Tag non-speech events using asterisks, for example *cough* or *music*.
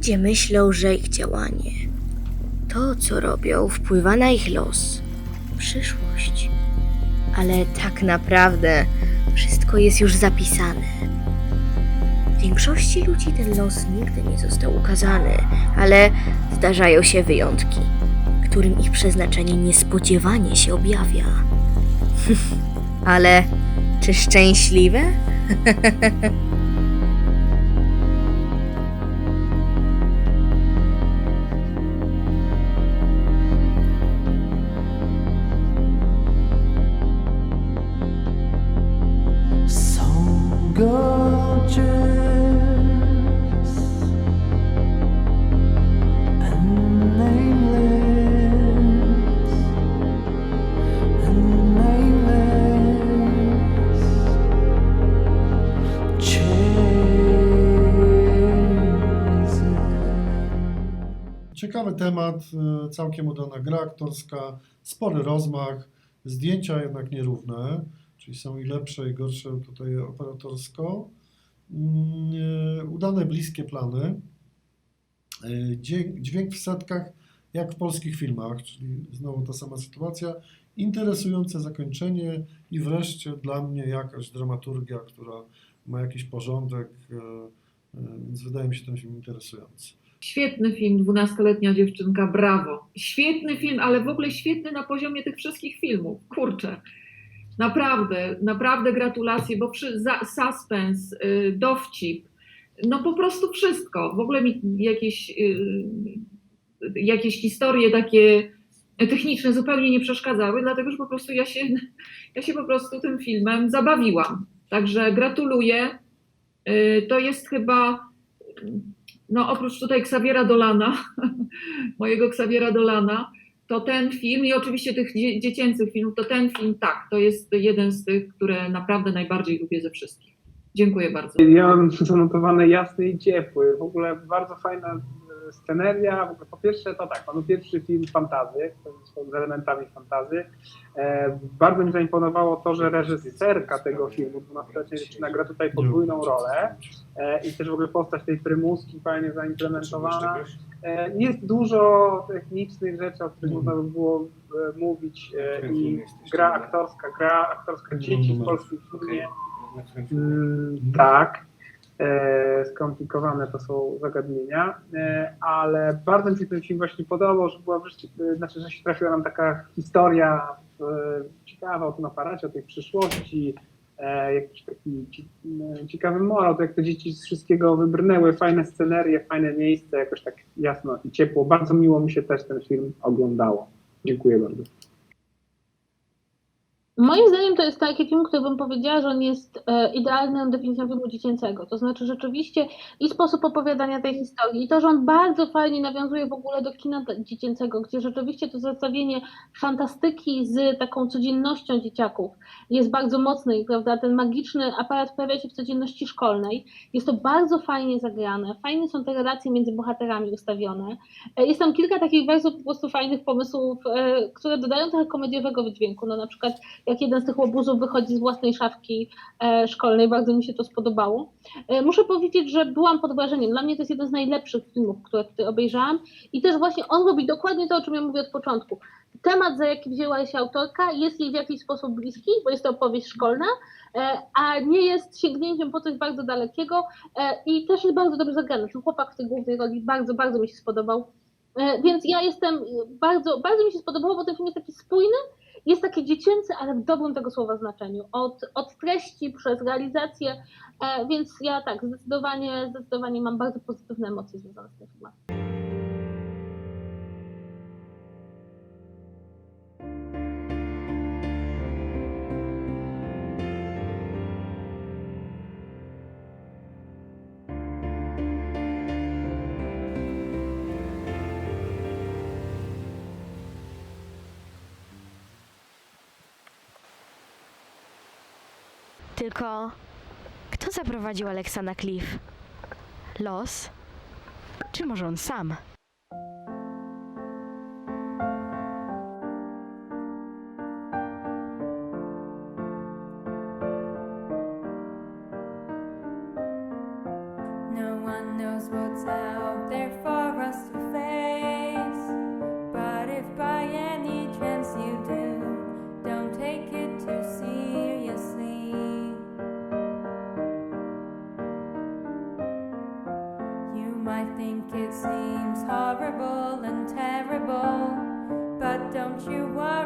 gdzie myślą, że ich działanie, to co robią, wpływa na ich los, przyszłość. Ale tak naprawdę wszystko jest już zapisane. Większości ludzi ten los nigdy nie został ukazany, ale zdarzają się wyjątki, którym ich przeznaczenie niespodziewanie się objawia. *laughs* ale czy szczęśliwe? *laughs* Ciekawy temat, e, całkiem udana gra aktorska, spory rozmach, zdjęcia jednak nierówne, czyli są i lepsze i gorsze tutaj operatorsko. Mm, e, Udane bliskie plany, E, dźwięk, w setkach jak w polskich filmach, czyli znowu ta sama sytuacja, interesujące zakończenie i wreszcie dla mnie jakaś dramaturgia, która ma jakiś porządek, e, więc wydaje mi się ten film interesujący. Świetny film, dwunastoletnia dziewczynka, brawo. Świetny film, ale w ogóle świetny na poziomie tych wszystkich filmów. Kurczę. Naprawdę, naprawdę gratulacje, bo przy, za, suspens, y, dowcip, no po prostu wszystko. W ogóle mi jakieś, y, jakieś historie takie techniczne zupełnie nie przeszkadzały, dlatego że po prostu ja się, *laughs* ja się po prostu tym filmem zabawiłam. Także gratuluję. Y, To jest chyba no oprócz tutaj Xaviera Dolana, *laughs* mojego Xaviera Dolana, to ten film i oczywiście tych dzie- dziecięcych filmów, to ten film tak, to jest jeden z tych, które naprawdę najbardziej lubię ze wszystkich. Dziękuję bardzo. Ja mam zanotowane jasny i ciepły. W ogóle bardzo fajna sceneria. Po pierwsze to tak, mamy pierwszy film fantazy, z elementami fantazy. E, bardzo mi zaimponowało to, że reżyserka tego filmu, 12-letnia dziewczyna, gra tutaj podwójną rolę e, i też w ogóle postać tej prymuski fajnie zaimplementowana. E, jest dużo technicznych rzeczy, o których można by było e, mówić e, i gra aktorska, gra aktorska dzieci w polskim filmie. Mm, tak. E, skomplikowane to są zagadnienia, e, ale bardzo mi się ten film właśnie podobał, że była wreszcie, e, znaczy, że się trafiła nam taka historia e, ciekawa o tym aparacie, o tej przyszłości, jakiś taki ci, ciekawy morał, to jak te dzieci z wszystkiego wybrnęły, fajne scenerie, fajne miejsce, jakoś tak jasno i ciepło. Bardzo miło mi się też ten film oglądało. Dziękuję bardzo. Moim zdaniem to jest taki film, który bym powiedziała, że on jest e, idealną definicją filmu dziecięcego. To znaczy rzeczywiście i sposób opowiadania tej historii, i to, że on bardzo fajnie nawiązuje w ogóle do kina dziecięcego, gdzie rzeczywiście to zestawienie fantastyki z taką codziennością dzieciaków jest bardzo mocne i prawda, ten magiczny aparat pojawia się w codzienności szkolnej. Jest to bardzo fajnie zagrane, fajnie są te relacje między bohaterami ustawione. E, Jest tam kilka takich bardzo po prostu fajnych pomysłów, e, które dodają trochę komediowego wydźwięku. No na przykład jak jeden z tych łobuzów wychodzi z własnej szafki e, szkolnej, bardzo mi się to spodobało. E, muszę powiedzieć, że byłam pod wrażeniem. Dla mnie to jest jeden z najlepszych filmów, które tutaj obejrzałam i też właśnie on robi dokładnie to, o czym ja mówię od początku. Temat, za jaki wzięła się autorka, jest jej w jakiś sposób bliski, bo jest to opowieść szkolna, e, a nie jest sięgnięciem po coś bardzo dalekiego i też jest bardzo dobrze zagrany. Ten chłopak w tej głównej roli bardzo, bardzo mi się spodobał. Więc ja jestem bardzo, bardzo mi się spodobało, bo ten film jest taki spójny, jest taki dziecięcy, ale w dobrym tego słowa znaczeniu. Od, od treści przez realizację, e, więc ja tak, zdecydowanie, zdecydowanie mam bardzo pozytywne emocje związane z tym filmem. Tylko kto zaprowadził Aleksa na klif? Los? Czy może on sam? No one knows what's out there for us to face. Don't you worry